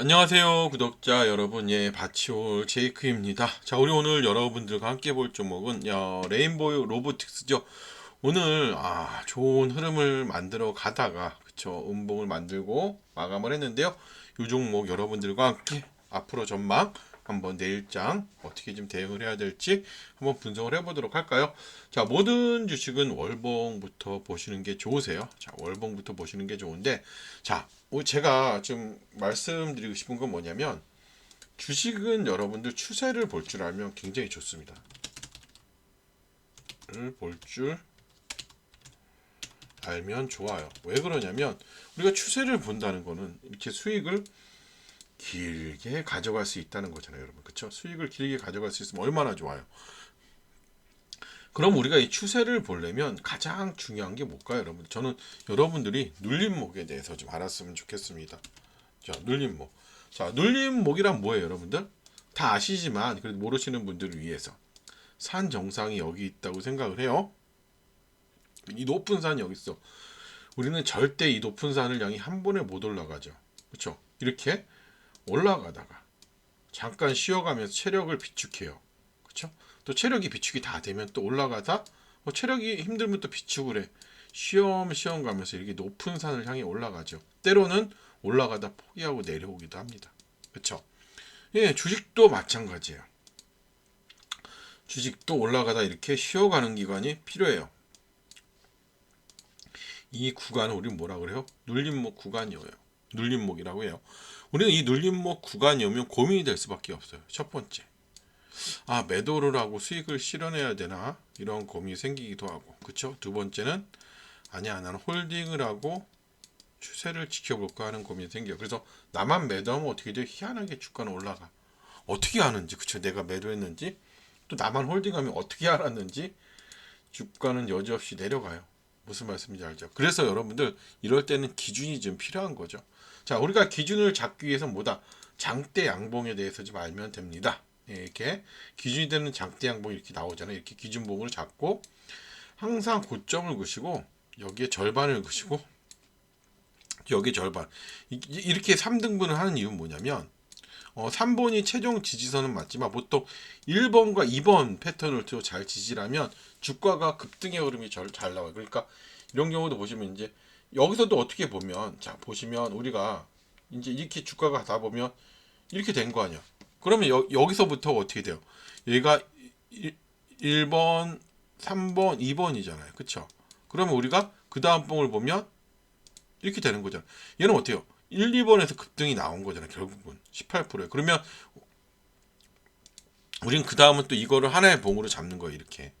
안녕하세요 구독자 여러분. 예 바치올 제이크입니다. 자 우리 오늘 여러분들과 함께 볼 종목은 야, 레인보우 로보틱스죠. 오늘 아 좋은 흐름을 만들어 가다가 그쵸 음봉을 만들고 마감을 했는데요. 이 종목 여러분들과 함께 앞으로 전망 한번 내일장 어떻게 좀 대응을 해야 될지 한번 분석을 해보도록 할까요 자 모든 주식은 월봉부터 보시는 게 좋으세요 자 월봉부터 보시는 게 좋은데 자뭐 제가 좀 말씀드리고 싶은 건 뭐냐면 주식은 여러분들 추세를 볼 줄 알면 굉장히 좋습니다. 볼줄 알면 좋아요. 왜 그러냐면 우리가 추세를 본다는 거는 이렇게 수익을 길게 가져갈 수 있다는 거잖아요, 여러분. 그렇죠? 수익을 길게 가져갈 수 있으면 얼마나 좋아요. 그럼 우리가 이 추세를 보려면 가장 중요한 게 뭘까요, 여러분? 저는 여러분들이 눌림목에 대해서 좀 알았으면 좋겠습니다. 자, 눌림목. 자, 눌림목이란 뭐예요, 여러분들? 다 아시지만 그래도 모르시는 분들을 위해서 산 정상이 여기 있다고 생각을 해요. 이 높은 산이 여기 있어. 우리는 절대 이 높은 산을 향해 한 번에 못 올라가죠. 그렇죠? 이렇게 올라가다가 잠깐 쉬어가면서 체력을 비축해요. 그렇죠? 또 체력이 비축이 다 되면 또 올라가다 뭐 체력이 힘들면 또 비축을 해. 쉬엄쉬엄 가면서 이렇게 높은 산을 향해 올라가죠. 때로는 올라가다 포기하고 내려오기도 합니다. 그렇죠? 예, 주식도 마찬가지예요. 주식도 올라가다 이렇게 쉬어가는 기간이 필요해요. 이 구간을 우리 뭐라 그래요? 눌림목 구간이에요. 눌림목이라고 해요. 우리는 이 눌림목 구간이 오면 고민이 될 수밖에 없어요. 첫 번째. 아, 매도를 하고 수익을 실현해야 되나? 이런 고민이 생기기도 하고. 그쵸? 두 번째는 아니야, 나는 홀딩을 하고 추세를 지켜볼까 하는 고민이 생겨요. 그래서 나만 매도하면 어떻게 돼요? 희한하게 주가는 올라가. 어떻게 아는지, 그쵸? 내가 매도했는지, 또 나만 홀딩하면 어떻게 알았는지, 주가는 여지없이 내려가요. 무슨 말씀인지 알죠? 그래서 여러분들 이럴 때는 기준이 좀 필요한 거죠. 자, 우리가 기준을 잡기 위해서 뭐다? 장대 양봉에 대해서 좀 알면 됩니다. 예, 이렇게 기준이 되는 장대 양봉 이렇게 나오잖아요. 이렇게 기준봉을 잡고 항상 고점을 그시고 여기에 절반을 그시고 여기 절반 이- 이렇게 3등분을 하는 이유는 뭐냐면 어, 3번이 최종 지지선은 맞지만 보통 1번과 2번 패턴을 또잘 지지라면 주가가 급등의 흐름이 잘, 잘 나와요. 그러니까 이런 경우도 보시면 이제 여기서도 어떻게 보면 자 보시면 우리가 이제 이렇게 주가가 다 보면 이렇게 된 거 아니야. 그러면 여, 여기서부터 어떻게 돼요? 얘가 1, 번 3번, 2번이잖아요. 그쵸? 그러면 우리가 그 다음 봉을 보면 이렇게 되는 거잖아요. 얘는 어때요? 1, 2번에서 급등이 나온 거잖아요. 결국은 18%에. 그러면 우린 그 다음은 또 이거를 하나의 봉으로 잡는 거예요. 이렇게.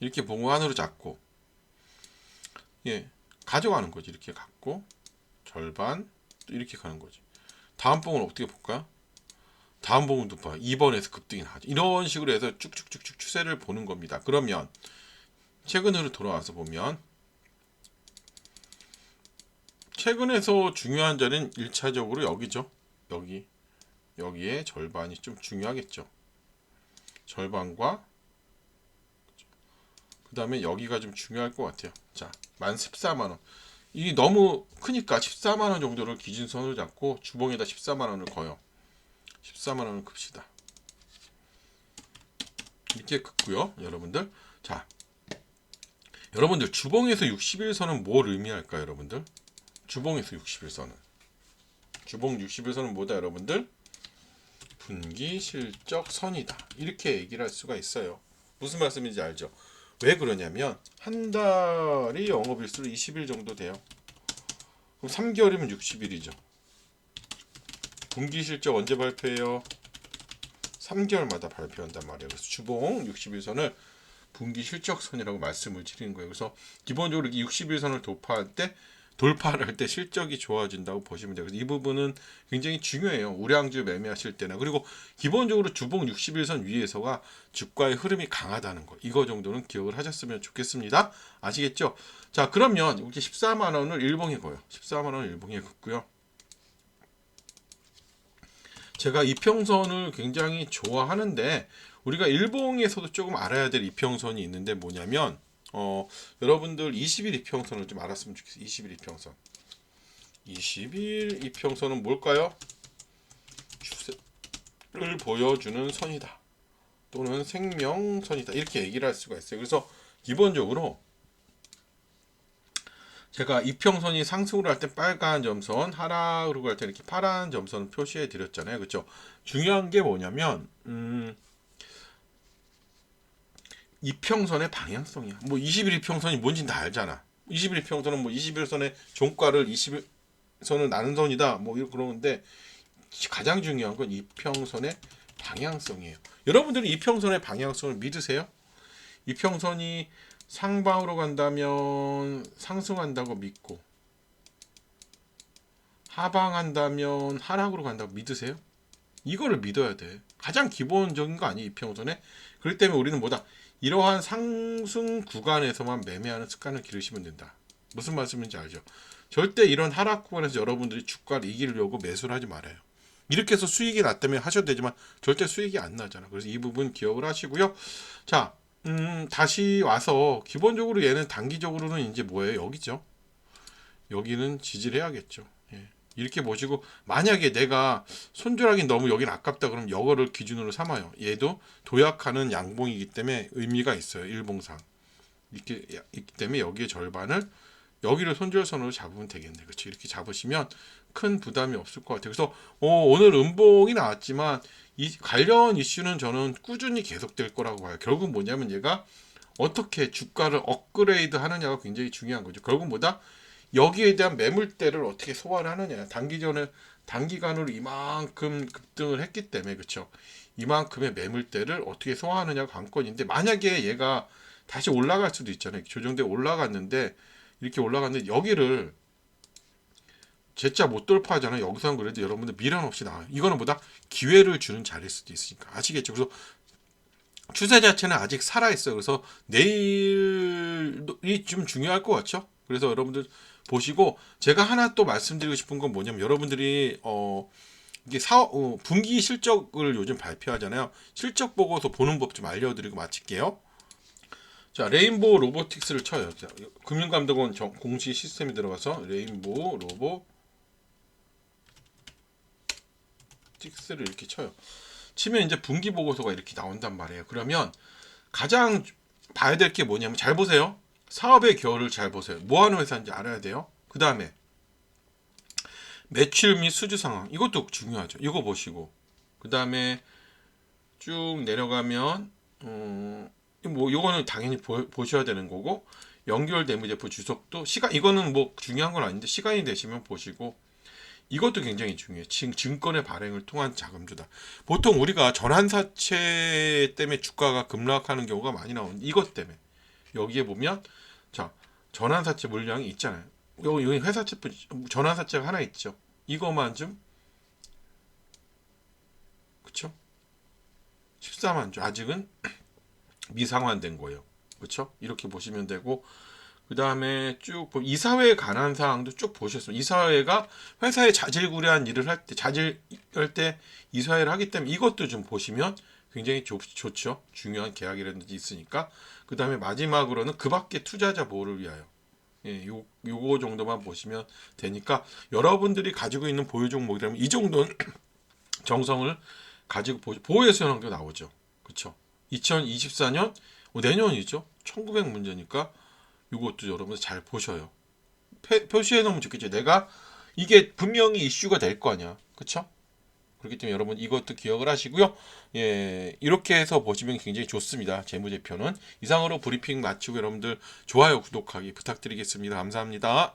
이렇게 봉을 하나로 잡고 예 가져가는 거지. 이렇게 갖고 절반 또 이렇게 가는 거지. 다음 봉은 어떻게 볼까요? 다음 봉도 봐. 2번에서 급등이 나죠. 이런 식으로 해서 쭉쭉쭉쭉 추세를 보는 겁니다. 그러면 최근으로 돌아와서 보면 최근에서 중요한 자리는 1차적으로 여기죠. 여기. 여기에 절반이 좀 중요하겠죠. 절반과 그 다음에 여기가 좀 중요할 것 같아요. 자, 만 14만원. 이 너무 크니까 14만원 정도를 기준선으로 잡고 주봉에다 14만원을 거요. 14만원을 급시다. 이렇게 긋고요. 여러분들. 자, 여러분들 주봉에서 61선은 뭘 의미할까요? 여러분들? 주봉에서 61선은. 주봉 61선은 뭐다 여러분들? 분기 실적 선이다. 이렇게 얘기를 할 수가 있어요. 무슨 말씀인지 알죠? 왜 그러냐면 한 달이 영업일수로 20일 정도 돼요. 그럼 3개월이면 60일이죠. 분기 실적 언제 발표해요? 3개월마다 발표한단 말이에요. 그래서 주봉 60일선을 분기 실적선이라고 말씀을 드리는 거예요. 그래서 기본적으로 60일선을 돌파할 때 돌파를 할 때 실적이 좋아진다고 보시면 돼요. 이 부분은 굉장히 중요해요. 우량주 매매하실 때나 그리고 기본적으로 주봉 60일선 위에서가 주가의 흐름이 강하다는 거. 이거 정도는 기억을 하셨으면 좋겠습니다. 아시겠죠? 자, 그러면 이렇게 14만 원을 일봉에 거요. 14만 원을 일봉에 긋고요. 제가 이평선을 굉장히 좋아하는데 우리가 일봉에서도 조금 알아야 될 이평선이 있는데 뭐냐면 어, 여러분들 20일 이평선을 좀 알았으면 좋겠어요. 20일 이평선. 20일 이평선은 뭘까요? 추세를 보여주는 선이다. 또는 생명선이다. 이렇게 얘기를 할 수가 있어요. 그래서 기본적으로 제가 이평선이 상승으로 할 때 빨간 점선, 하락으로 할때 이렇게 파란 점선 표시해 드렸잖아요. 그렇죠? 중요한 게 뭐냐면 음, 이평선의 방향성이야. 뭐 21이평선이 뭔지 다 알잖아. 21이평선은 뭐 21선의 종가를 21선을 나눈 선이다. 뭐 이렇게 그러는데 가장 중요한 건 이평선의 방향성이에요. 여러분들이 이평선의 방향성을 믿으세요? 이평선이 상방으로 간다면 상승한다고 믿고 하방한다면 하락으로 간다고 믿으세요? 이거를 믿어야 돼. 가장 기본적인 거 아니에요, 이평선에? 그렇기 때문에 우리는 뭐다? 이러한 상승 구간에서만 매매하는 습관을 기르시면 된다. 무슨 말씀인지 알죠? 절대 이런 하락 구간에서 여러분들이 주가를 이기려고 매수를 하지 말아요. 이렇게 해서 수익이 났다면 하셔도 되지만 절대 수익이 안 나잖아. 그래서 이 부분 기억을 하시고요. 자, 음, 다시 와서 기본적으로 얘는 단기적으로는 이제 뭐예요? 여기죠. 여기는 지지해야겠죠. 예. 이렇게 보시고 만약에 내가 손절하기 너무 여긴 아깝다 그러면 여거를 기준으로 삼아요. 얘도 도약하는 양봉이기 때문에 의미가 있어요. 일봉상. 이렇게 있기 때문에 여기에 절반을 여기를 손절선으로 잡으면 되겠네. 그렇지? 이렇게 잡으시면 큰 부담이 없을 것 같아요. 그래서 어, 오늘 음봉이 나왔지만 이 관련 이슈는 저는 꾸준히 계속될 거라고 봐요. 결국 뭐냐면 얘가 어떻게 주가를 업그레이드 하느냐가 굉장히 중요한 거죠. 결국 뭐다? 여기에 대한 매물대를 어떻게 소화를 하느냐. 단기전에 단기간으로 이만큼 급등을 했기 때문에 그렇죠. 이만큼의 매물대를 어떻게 소화하느냐가 관건인데 만약에 얘가 다시 올라갈 수도 있잖아요. 조정돼 올라갔는데 이렇게 올라갔는데 여기를 제자 못 돌파하잖아요. 여기서는 그래도 여러분들 미련 없이 나와요. 이거는 보다 기회를 주는 자리일 수도 있으니까 아시겠죠? 그래서 추세 자체는 아직 살아 있어요. 그래서 내일이 좀 중요할 것 같죠? 그래서 여러분들 보시고 제가 하나 또 말씀드리고 싶은 건 뭐냐면 여러분들이 어 이게 사 어, 분기 실적을 요즘 발표하잖아요. 실적 보고서 보는 법 좀 알려드리고 마칠게요. 자, 레인보우 로보틱스를 쳐요. 자, 금융감독원 정- 공시 시스템에 들어가서 레인보우 로보틱스를 이렇게 쳐요. 치면 이제 분기 보고서가 이렇게 나온단 말이에요. 그러면 가장 봐야 될 게 뭐냐면 잘 보세요. 사업의 결을 잘 보세요. 뭐 하는 회사인지 알아야 돼요. 그 다음에 매출 및 수주 상황 이것도 중요하죠. 이거 보시고 그 다음에 쭉 내려가면 어, 뭐 요거는 당연히 보, 보셔야 되는 거고 연결 대무제표 주석도 시간 이거는 뭐 중요한 건 아닌데 시간이 되시면 보시고 이것도 굉장히 중요해요. 증, 증권의 발행을 통한 자금주다. 보통 우리가 전환사채 때문에 주가가 급락하는 경우가 많이 나오는 이것 때문에 여기에 보면 자 전환사채 물량이 있잖아요. 여기 여기 회사채 전환사채가 하나 있죠. 이거만 좀 그쵸? 14만 주 아직은 미상환된 거예요. 그렇죠? 이렇게 보시면 되고 그 다음에 쭉 보- 이사회에 관한 사항도 쭉 보셨으면 이사회가 회사에 자질구레한 일을 할 때 자질할 때 이사회를 하기 때문에 이것도 좀 보시면 굉장히 좋, 좋죠. 중요한 계약이라든지 있으니까 그 다음에 마지막으로는 그 밖에 투자자 보호를 위하여 예, 요, 요거 정도만 보시면 되니까 여러분들이 가지고 있는 보유 종목이라면 이 정도는 정성을 가지고 보, 보호해서 연환도 나오죠. 그렇죠? 2024년 어, 내년이죠. 1900 문제니까 이것도 여러분 잘 보셔요. 표- 표시해 놓으면 좋겠죠. 내가 이게 분명히 이슈가 될 거 아니야. 그렇죠? 그렇기 때문에 여러분 이것도 기억을 하시고요. 예, 이렇게 해서 보시면 굉장히 좋습니다. 재무제표는 이상으로 브리핑 마치고 여러분들 좋아요, 구독하기 부탁드리겠습니다. 감사합니다.